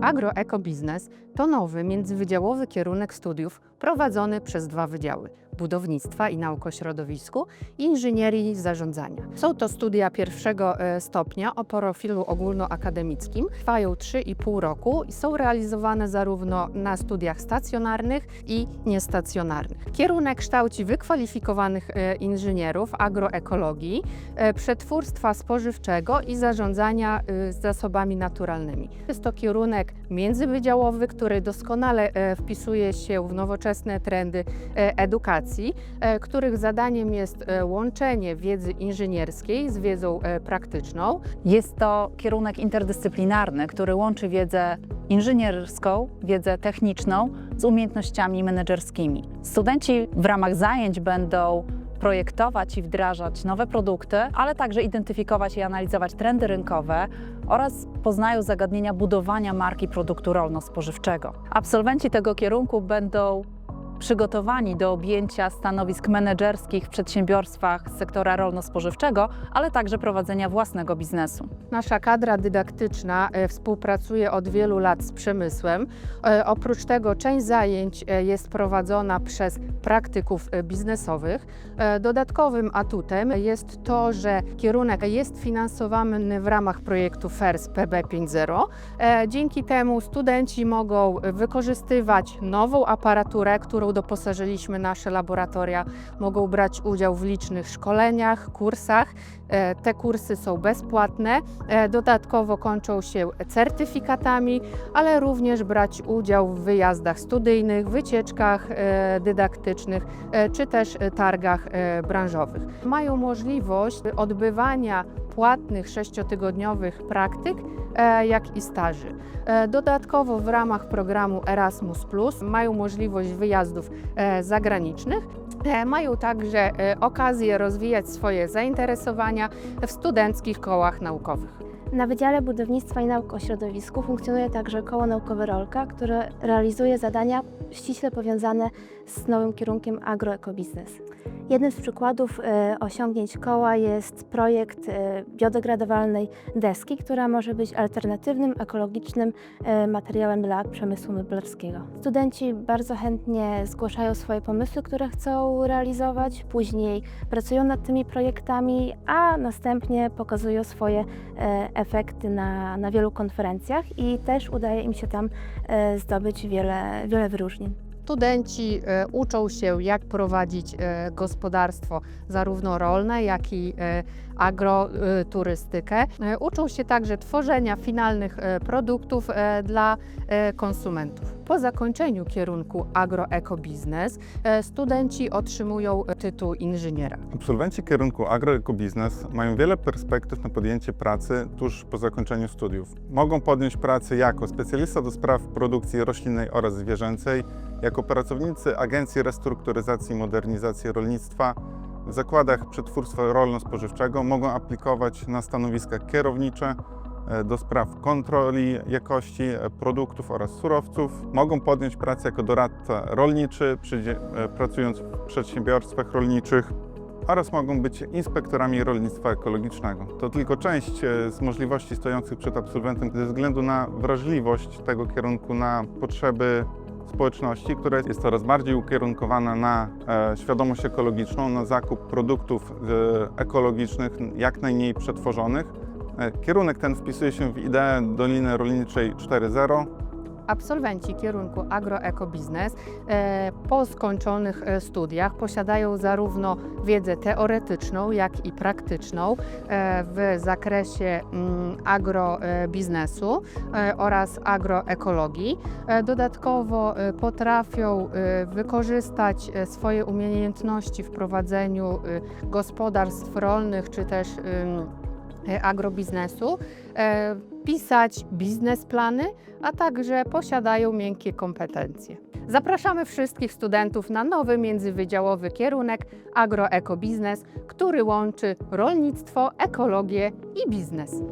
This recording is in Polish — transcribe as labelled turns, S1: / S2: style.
S1: Agroekobiznes to nowy międzywydziałowy kierunek studiów prowadzony przez dwa wydziały budownictwa i nauk o środowisku i inżynierii zarządzania. Są to studia pierwszego e, stopnia o profilu ogólnoakademickim. Trwają 3,5 roku i są realizowane zarówno na studiach stacjonarnych i niestacjonarnych. Kierunek kształci wykwalifikowanych e, inżynierów agroekologii, e, przetwórstwa spożywczego i zarządzania zasobami naturalnymi. Jest to kierunek międzywydziałowy, który doskonale wpisuje się w nowoczesne trendy e, edukacji, e, których zadaniem jest e, łączenie wiedzy inżynierskiej z wiedzą praktyczną.
S2: Jest to kierunek interdyscyplinarny, który łączy wiedzę inżynierską, wiedzę techniczną z umiejętnościami menedżerskimi. Studenci w ramach zajęć będą projektować i wdrażać nowe produkty, ale także identyfikować i analizować trendy rynkowe oraz poznają zagadnienia budowania marki produktu rolno-spożywczego. Absolwenci tego kierunku będą przygotowani do objęcia stanowisk menedżerskich w przedsiębiorstwach sektora rolno-spożywczego, ale także prowadzenia własnego biznesu.
S1: Nasza kadra dydaktyczna e, współpracuje od wielu lat z przemysłem. E, Oprócz tego część zajęć e, jest prowadzona przez praktyków biznesowych. Dodatkowym atutem jest to, że kierunek jest finansowany w ramach projektu FERS PB50. E, Dzięki temu studenci mogą wykorzystywać nową aparaturę, którą doposażyliśmy nasze laboratoria, mogą brać udział w licznych szkoleniach, kursach. E, Te kursy są bezpłatne. E, Dodatkowo kończą się certyfikatami, ale również brać udział w wyjazdach studyjnych, wycieczkach e, dydaktycznych czy też targach branżowych. Mają możliwość odbywania płatnych sześciotygodniowych praktyk, e, jak i staży. E, Dodatkowo w ramach programu Erasmus mają możliwość wyjazdów e, zagranicznych. Mają także okazję rozwijać swoje zainteresowania w studenckich kołach naukowych.
S3: Na Wydziale Budownictwa i Nauk o Środowisku funkcjonuje także koło naukowe Rolka, które realizuje zadania ściśle powiązane z nowym kierunkiem agroekobiznes. Jednym z przykładów e, osiągnięć koła jest projekt e, biodegradowalnej deski, która może być alternatywnym, ekologicznym e, materiałem dla przemysłu meblarskiego. Studenci bardzo chętnie zgłaszają swoje pomysły, które chcą realizować, później pracują nad tymi projektami, a następnie pokazują swoje e, efekty na, na wielu konferencjach i też udaje im się tam e, zdobyć wiele, wiele wyróżnień.
S1: Studenci e, uczą się, jak prowadzić e, gospodarstwo zarówno rolne, jak i agroturystykę. Uczą się także tworzenia finalnych produktów dla konsumentów. Po zakończeniu kierunku agroekobiznes e, studenci otrzymują tytuł inżyniera.
S4: Absolwenci kierunku agroekobiznes mają wiele perspektyw na podjęcie pracy tuż po zakończeniu studiów. Mogą podjąć pracę jako specjalista do spraw produkcji roślinnej oraz zwierzęcej, jako pracownicy Agencji Restrukturyzacji i Modernizacji Rolnictwa, w zakładach przetwórstwa rolno-spożywczego mogą aplikować na stanowiska kierownicze do spraw kontroli jakości e, produktów oraz surowców. Mogą podjąć pracę jako doradca rolniczy, e, pracując w przedsiębiorstwach rolniczych oraz mogą być inspektorami rolnictwa ekologicznego. To tylko część e, z możliwości stojących przed absolwentem ze względu na wrażliwość tego kierunku na potrzeby społeczności, która jest coraz bardziej ukierunkowana na e, świadomość ekologiczną, na zakup produktów e, ekologicznych, jak najmniej przetworzonych. E, kierunek ten wpisuje się w ideę Doliny Rolniczej 4.0,
S1: Absolwenci kierunku agroekobiznes e, po skończonych e, studiach posiadają zarówno wiedzę teoretyczną, jak i praktyczną w zakresie mm, agrobiznesu oraz agroekologii. Dodatkowo potrafią wykorzystać swoje umiejętności w prowadzeniu gospodarstw rolnych czy też agrobiznesu, e, pisać biznesplany, a także posiadają miękkie kompetencje. Zapraszamy wszystkich studentów na nowy międzywydziałowy kierunek agroekobiznes, który łączy rolnictwo, ekologię i biznes.